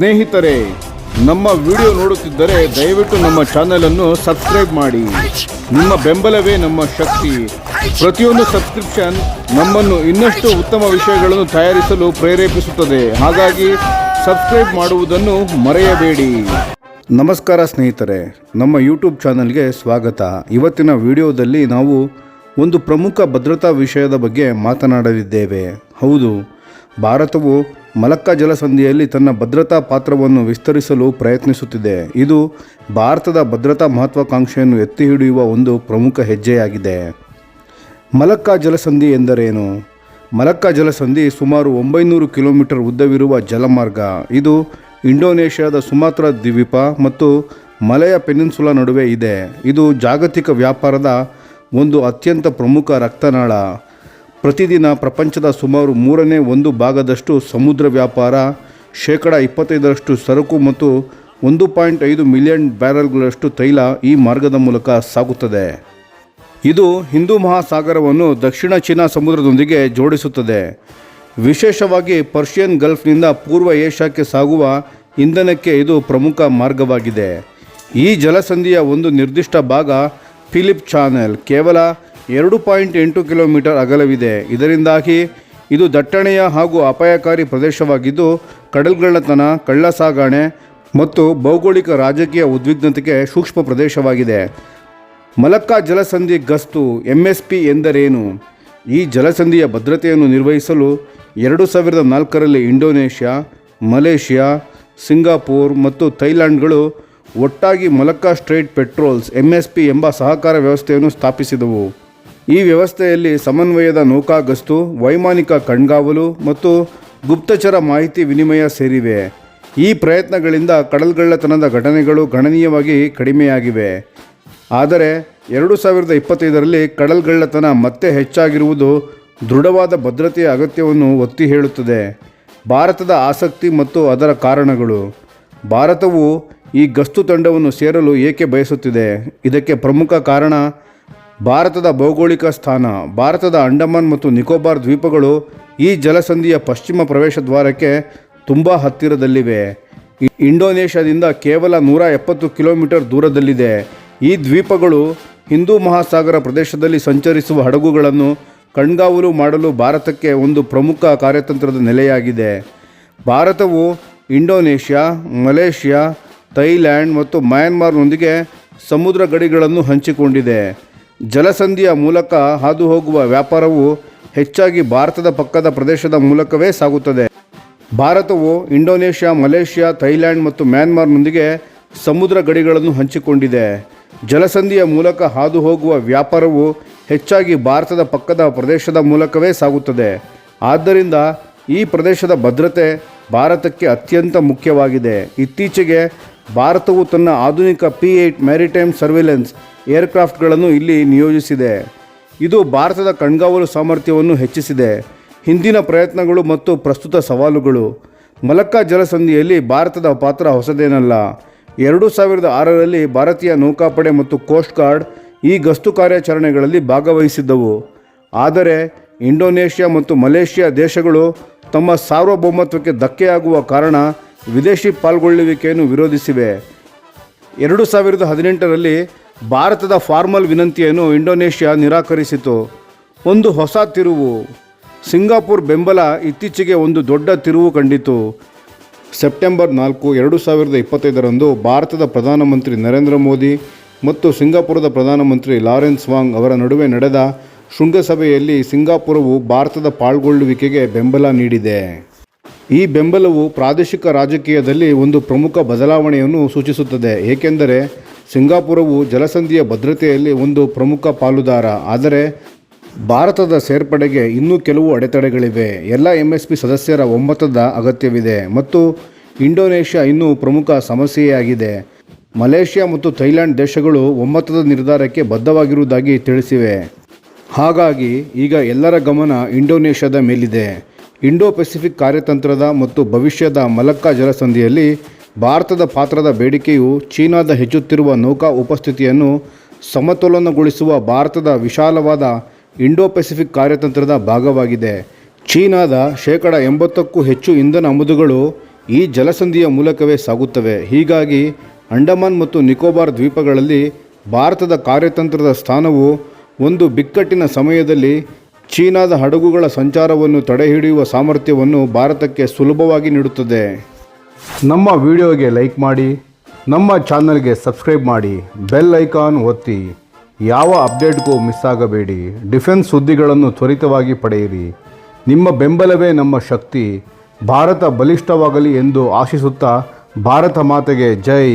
ಸ್ನೇಹಿತರೆ, ನಮ್ಮ ವಿಡಿಯೋ ನೋಡುತ್ತಿದ್ದರೆ ದಯವಿಟ್ಟು ನಮ್ಮ ಚಾನೆಲ್ ಅನ್ನು ಸಬ್ಸ್ಕ್ರೈಬ್ ಮಾಡಿ. ನಿಮ್ಮ ಬೆಂಬಲವೇ ನಮ್ಮ ಶಕ್ತಿ. ಪ್ರತಿಯೊಂದು ಸಬ್ಸ್ಕ್ರಿಪ್ಷನ್ ನಮ್ಮನ್ನು ಇನ್ನಷ್ಟು ಉತ್ತಮ ವಿಷಯಗಳನ್ನು ತಯಾರಿಸಲು ಪ್ರೇರೇಪಿಸುತ್ತದೆ. ಹಾಗಾಗಿ ಸಬ್ಸ್ಕ್ರೈಬ್ ಮಾಡುವುದನ್ನು ಮರೆಯಬೇಡಿ. ನಮಸ್ಕಾರ ಸ್ನೇಹಿತರೆ, ನಮ್ಮ ಯೂಟ್ಯೂಬ್ ಚಾನಲ್ಗೆ ಸ್ವಾಗತ. ಇವತ್ತಿನ ವಿಡಿಯೋದಲ್ಲಿ ನಾವು ಒಂದು ಪ್ರಮುಖ ಭದ್ರತಾ ವಿಷಯದ ಬಗ್ಗೆ ಮಾತನಾಡಲಿದ್ದೇವೆ. ಹೌದು, ಭಾರತವು ಮಲಕ್ಕಾ ಜಲಸಂಧಿಯಲ್ಲಿ ತನ್ನ ಭದ್ರತಾ ಪಾತ್ರವನ್ನು ವಿಸ್ತರಿಸಲು ಪ್ರಯತ್ನಿಸುತ್ತಿದೆ. ಇದು ಭಾರತದ ಭದ್ರತಾ ಮಹತ್ವಾಕಾಂಕ್ಷೆಯನ್ನು ಎತ್ತಿ ಹಿಡಿಯುವ ಒಂದು ಪ್ರಮುಖ ಹೆಜ್ಜೆಯಾಗಿದೆ. ಮಲಕ್ಕಾ ಜಲಸಂಧಿ ಎಂದರೇನು? ಮಲಕ್ಕಾ ಜಲಸಂಧಿ ಸುಮಾರು ಒಂಬೈನೂರು ಕಿಲೋಮೀಟರ್ ಉದ್ದವಿರುವ ಜಲಮಾರ್ಗ. ಇದು ಇಂಡೋನೇಷ್ಯಾದ ಸುಮಾತ್ರ ದ್ವೀಪ ಮತ್ತು ಮಲೆಯ ಪೆನಿನ್ಸುಲಾ ನಡುವೆ ಇದೆ. ಇದು ಜಾಗತಿಕ ವ್ಯಾಪಾರದ ಒಂದು ಅತ್ಯಂತ ಪ್ರಮುಖ ರಕ್ತನಾಳ. ಪ್ರತಿದಿನ ಪ್ರಪಂಚದ ಸುಮಾರು ಮೂರನೇ ಒಂದು ಭಾಗದಷ್ಟು ಸಮುದ್ರ ವ್ಯಾಪಾರ, ಶೇಕಡ ಇಪ್ಪತ್ತೈದರಷ್ಟು ಸರಕು ಮತ್ತು ಒಂದು ಪಾಯಿಂಟ್ ಐದು ಮಿಲಿಯನ್ ಬ್ಯಾರಲ್ಗಳಷ್ಟು ತೈಲ ಈ ಮಾರ್ಗದ ಮೂಲಕ ಸಾಗುತ್ತದೆ. ಇದು ಹಿಂದೂ ಮಹಾಸಾಗರವನ್ನು ದಕ್ಷಿಣ ಚೀನಾ ಸಮುದ್ರದೊಂದಿಗೆ ಜೋಡಿಸುತ್ತದೆ. ವಿಶೇಷವಾಗಿ ಪರ್ಷಿಯನ್ ಗಲ್ಫ್ನಿಂದ ಪೂರ್ವ ಏಷ್ಯಾಕ್ಕೆ ಸಾಗುವ ಇಂಧನಕ್ಕೆ ಇದು ಪ್ರಮುಖ ಮಾರ್ಗವಾಗಿದೆ. ಈ ಜಲಸಂಧಿಯ ಒಂದು ನಿರ್ದಿಷ್ಟ ಭಾಗ ಫಿಲಿಪ್ ಚಾನೆಲ್, ಕೇವಲ ಎರಡು ಪಾಯಿಂಟ್ ಎಂಟು ಕಿಲೋಮೀಟರ್ ಅಗಲವಿದೆ. ಇದರಿಂದಾಗಿ ಇದು ದಟ್ಟಣೆಯ ಹಾಗೂ ಅಪಾಯಕಾರಿ ಪ್ರದೇಶವಾಗಿದ್ದು, ಕಡಲ್ಗಳ್ಳತನ ಕಳ್ಳ ಸಾಗಣೆ ಮತ್ತು ಭೌಗೋಳಿಕ ರಾಜಕೀಯ ಉದ್ವಿಗ್ನತೆಗೆ ಸೂಕ್ಷ್ಮ ಪ್ರದೇಶವಾಗಿದೆ. ಮಲಕ್ಕಾ ಜಲಸಂಧಿ ಗಸ್ತು ಎಂ ಎಸ್ ಪಿ ಎಂದರೇನು? ಈ ಜಲಸಂಧಿಯ ಭದ್ರತೆಯನ್ನು ನಿರ್ವಹಿಸಲು ಎರಡು ಸಾವಿರದ ನಾಲ್ಕರಲ್ಲಿ ಇಂಡೋನೇಷ್ಯಾ, ಮಲೇಷ್ಯಾ, ಸಿಂಗಾಪುರ್ ಮತ್ತು ಥೈಲ್ಯಾಂಡ್ಗಳು ಒಟ್ಟಾಗಿ Malacca strait patrols M S P ಎಂಬ ಸಹಕಾರ ವ್ಯವಸ್ಥೆಯನ್ನು ಸ್ಥಾಪಿಸಿದವು. ಈ ವ್ಯವಸ್ಥೆಯಲ್ಲಿ ಸಮನ್ವಯದ ನೌಕಾಗಸ್ತು, ವೈಮಾನಿಕ ಕಣ್ಗಾವಲು ಮತ್ತು ಗುಪ್ತಚರ ಮಾಹಿತಿ ವಿನಿಮಯ ಸೇರಿವೆ. ಈ ಪ್ರಯತ್ನಗಳಿಂದ ಕಡಲ್ಗಳ್ಳತನದ ಘಟನೆಗಳು ಗಣನೀಯವಾಗಿ ಕಡಿಮೆಯಾಗಿವೆ. ಆದರೆ, ಎರಡು ಸಾವಿರದ ಇಪ್ಪತ್ತೈದರಲ್ಲಿ ಕಡಲ್ಗಳ್ಳತನ ಮತ್ತೆ ಹೆಚ್ಚಾಗಿರುವುದು ದೃಢವಾದ ಭದ್ರತೆಯ ಅಗತ್ಯವನ್ನು ಒತ್ತಿ ಹೇಳುತ್ತದೆ. ಭಾರತದ ಆಸಕ್ತಿ ಮತ್ತು ಅದರ ಕಾರಣಗಳು. ಭಾರತವು ಈ ಗಸ್ತು ತಂಡವನ್ನು ಸೇರಲು ಏಕೆ ಬಯಸುತ್ತಿದೆ? ಇದಕ್ಕೆ ಪ್ರಮುಖ ಕಾರಣ ಭಾರತದ ಭೌಗೋಳಿಕ ಸ್ಥಾನ, ಭಾರತದ ಅಂಡಮಾನ್ ಮತ್ತು ನಿಕೋಬಾರ್ ದ್ವೀಪಗಳು ಈ ಜಲಸಂಧಿಯ ಪಶ್ಚಿಮ ಪ್ರವೇಶ ದ್ವಾರಕ್ಕೆ ತುಂಬ ಹತ್ತಿರದಲ್ಲಿವೆ. ಇಂಡೋನೇಷ್ಯಾದಿಂದ ಕೇವಲ ನೂರ ಎಪ್ಪತ್ತು ಕಿಲೋಮೀಟರ್ ದೂರದಲ್ಲಿದೆ. ಈ ದ್ವೀಪಗಳು ಹಿಂದೂ ಮಹಾಸಾಗರ ಪ್ರದೇಶದಲ್ಲಿ ಸಂಚರಿಸುವ ಹಡಗುಗಳನ್ನು ಕಣ್ಗಾವಲು ಮಾಡಲು ಭಾರತಕ್ಕೆ ಒಂದು ಪ್ರಮುಖ ಕಾರ್ಯತಂತ್ರದ ನೆಲೆಯಾಗಿದೆ. ಭಾರತವು ಇಂಡೋನೇಷ್ಯಾ, ಮಲೇಷ್ಯಾ, ಥೈಲ್ಯಾಂಡ್ ಮತ್ತು ಮ್ಯಾನ್ಮಾರ್ನೊಂದಿಗೆ ಸಮುದ್ರ ಗಡಿಗಳನ್ನು ಹಂಚಿಕೊಂಡಿದೆ. ಜಲಸಂಧಿಯ ಮೂಲಕ ಹಾದು ಹೋಗುವ ವ್ಯಾಪಾರವು ಹೆಚ್ಚಾಗಿ ಭಾರತದ ಪಕ್ಕದ ಪ್ರದೇಶದ ಮೂಲಕವೇ ಸಾಗುತ್ತದೆ. ಭಾರತವು ಇಂಡೋನೇಷ್ಯಾ, ಮಲೇಷ್ಯಾ, ಥೈಲ್ಯಾಂಡ್ ಮತ್ತು ಮ್ಯಾನ್ಮಾರ್ನೊಂದಿಗೆ ಸಮುದ್ರ ಗಡಿಗಳನ್ನು ಹಂಚಿಕೊಂಡಿದೆ. ಜಲಸಂಧಿಯ ಮೂಲಕ ಹಾದು ಹೋಗುವ ವ್ಯಾಪಾರವು ಹೆಚ್ಚಾಗಿ ಭಾರತದ ಪಕ್ಕದ ಪ್ರದೇಶದ ಮೂಲಕವೇ ಸಾಗುತ್ತದೆ. ಆದ್ದರಿಂದ ಈ ಪ್ರದೇಶದ ಭದ್ರತೆ ಭಾರತಕ್ಕೆ ಅತ್ಯಂತ ಮುಖ್ಯವಾಗಿದೆ. ಇತ್ತೀಚೆಗೆ ಭಾರತವು ತನ್ನ ಆಧುನಿಕ ಪಿ ಏಟ್ ಮ್ಯಾರಿಟೈಮ್ ಸರ್ವೆಲೆನ್ಸ್ ಏರ್ಕ್ರಾಫ್ಟ್ಗಳನ್ನು ಇಲ್ಲಿ ನಿಯೋಜಿಸಿದೆ. ಇದು ಭಾರತದ ಕಣ್ಗಾವಲು ಸಾಮರ್ಥ್ಯವನ್ನು ಹೆಚ್ಚಿಸಿದೆ. ಹಿಂದಿನ ಪ್ರಯತ್ನಗಳು ಮತ್ತು ಪ್ರಸ್ತುತ ಸವಾಲುಗಳು. ಮಲಕ್ಕಾ ಜಲಸಂಧಿಯಲ್ಲಿ ಭಾರತದ ಪಾತ್ರ ಹೊಸದೇನಲ್ಲ. ಎರಡು ಸಾವಿರದ ಆರರಲ್ಲಿ ಭಾರತೀಯ ನೌಕಾಪಡೆ ಮತ್ತು ಕೋಸ್ಟ್ ಗಾರ್ಡ್ ಈ ಗಸ್ತು ಕಾರ್ಯಾಚರಣೆಗಳಲ್ಲಿ ಭಾಗವಹಿಸಿದ್ದವು. ಆದರೆ, ಇಂಡೋನೇಷ್ಯಾ ಮತ್ತು ಮಲೇಷ್ಯಾ ದೇಶಗಳು ತಮ್ಮ ಸಾರ್ವಭೌಮತ್ವಕ್ಕೆ ಧಕ್ಕೆಯಾಗುವ ಕಾರಣ ವಿದೇಶಿ ಪಾಲ್ಗೊಳ್ಳುವಿಕೆಯನ್ನು ವಿರೋಧಿಸಿವೆ. ಎರಡು ಸಾವಿರದ ಹದಿನೆಂಟರಲ್ಲಿ ಭಾರತದ ಫಾರ್ಮಲ್ ವಿನಂತಿಯನ್ನು ಇಂಡೋನೇಷ್ಯಾ ನಿರಾಕರಿಸಿತು. ಒಂದು ಹೊಸ ತಿರುವು. ಸಿಂಗಾಪುರ್ ಬೆಂಬಲ ಇತ್ತೀಚೆಗೆ ಒಂದು ದೊಡ್ಡ ತಿರುವು ಕಂಡಿತು. ಸೆಪ್ಟೆಂಬರ್ ನಾಲ್ಕು, ಎರಡು ಸಾವಿರದ ಇಪ್ಪತ್ತೈದರಂದು ಭಾರತದ ಪ್ರಧಾನಮಂತ್ರಿ ನರೇಂದ್ರ ಮೋದಿ ಮತ್ತು ಸಿಂಗಾಪುರದ ಪ್ರಧಾನಮಂತ್ರಿ ಲಾರೆನ್ಸ್ ವಾಂಗ್ ಅವರ ನಡುವೆ ನಡೆದ ಶೃಂಗಸಭೆಯಲ್ಲಿ ಸಿಂಗಾಪುರವು ಭಾರತದ ಪಾಲ್ಗೊಳ್ಳುವಿಕೆಗೆ ಬೆಂಬಲ ನೀಡಿದೆ. ಈ ಬೆಂಬಲವು ಪ್ರಾದೇಶಿಕ ರಾಜಕೀಯದಲ್ಲಿ ಒಂದು ಪ್ರಮುಖ ಬದಲಾವಣೆಯನ್ನು ಸೂಚಿಸುತ್ತದೆ. ಏಕೆಂದರೆ ಸಿಂಗಾಪುರವು ಜಲಸಂಧಿಯ ಭದ್ರತೆಯಲ್ಲಿ ಒಂದು ಪ್ರಮುಖ ಪಾಲುದಾರ. ಆದರೆ ಭಾರತದ ಸೇರ್ಪಡೆಗೆ ಇನ್ನೂ ಕೆಲವು ಅಡೆತಡೆಗಳಿವೆ. ಎಲ್ಲ ಎಂ ಎಸ್ ಪಿ ಸದಸ್ಯರ ಒಮ್ಮತದ ಅಗತ್ಯವಿದೆ ಮತ್ತು ಇಂಡೋನೇಷ್ಯಾ ಇನ್ನೂ ಪ್ರಮುಖ ಸಮಸ್ಯೆಯಾಗಿದೆ. ಮಲೇಷ್ಯಾ ಮತ್ತು ಥೈಲ್ಯಾಂಡ್ ದೇಶಗಳು ಒಮ್ಮತದ ನಿರ್ಧಾರಕ್ಕೆ ಬದ್ಧವಾಗಿರುವುದಾಗಿ ತಿಳಿಸಿವೆ. ಹಾಗಾಗಿ ಈಗ ಎಲ್ಲರ ಗಮನ ಇಂಡೋನೇಷ್ಯಾದ ಮೇಲಿದೆ. ಇಂಡೋ ಪೆಸಿಫಿಕ್ ಕಾರ್ಯತಂತ್ರದ ಮತ್ತು ಭವಿಷ್ಯದ ಮಲಕ್ಕಾ ಜಲಸಂಧಿಯಲ್ಲಿ ಭಾರತದ ಪಾತ್ರದ ಬೇಡಿಕೆಯು ಚೀನಾದ ಹೆಚ್ಚುತ್ತಿರುವ ನೌಕಾ ಉಪಸ್ಥಿತಿಯನ್ನು ಸಮತೋಲನಗೊಳಿಸುವ ಭಾರತದ ವಿಶಾಲವಾದ ಇಂಡೋ ಪೆಸಿಫಿಕ್ ಕಾರ್ಯತಂತ್ರದ ಭಾಗವಾಗಿದೆ. ಚೀನಾದ ಶೇಕಡ ಎಂಬತ್ತಕ್ಕೂ ಹೆಚ್ಚು ಇಂಧನ ಆಮದುಗಳು ಈ ಜಲಸಂಧಿಯ ಮೂಲಕವೇ ಸಾಗುತ್ತವೆ. ಹೀಗಾಗಿ ಅಂಡಮಾನ್ ಮತ್ತು ನಿಕೋಬಾರ್ ದ್ವೀಪಗಳಲ್ಲಿ ಭಾರತದ ಕಾರ್ಯತಂತ್ರದ ಸ್ಥಾನವು ಒಂದು ಬಿಕ್ಕಟ್ಟಿನ ಸಮಯದಲ್ಲಿ ಚೀನಾದ ಹಡಗುಗಳ ಸಂಚಾರವನ್ನು ತಡೆಹಿಡಿಯುವ ಸಾಮರ್ಥ್ಯವನ್ನು ಭಾರತಕ್ಕೆ ಸುಲಭವಾಗಿ ನೀಡುತ್ತದೆ. ನಮ್ಮ ವಿಡಿಯೋಗೆ ಲೈಕ್ ಮಾಡಿ, ನಮ್ಮ ಚಾನಲ್ಗೆ ಸಬ್ಸ್ಕ್ರೈಬ್ ಮಾಡಿ, ಬೆಲ್ ಐಕಾನ್ ಒತ್ತಿ. ಯಾವ ಅಪ್ಡೇಟ್ಗೂ ಮಿಸ್ ಆಗಬೇಡಿ. ಡಿಫೆನ್ಸ್ ಸುದ್ದಿಗಳನ್ನು ತ್ವರಿತವಾಗಿ ಪಡೆಯಿರಿ. ನಿಮ್ಮ ಬೆಂಬಲವೇ ನಮ್ಮ ಶಕ್ತಿ. ಭಾರತ ಬಲಿಷ್ಠವಾಗಲಿ ಎಂದು ಆಶಿಸುತ್ತಾ, ಭಾರತ ಮಾತೆಗೆ ಜೈ.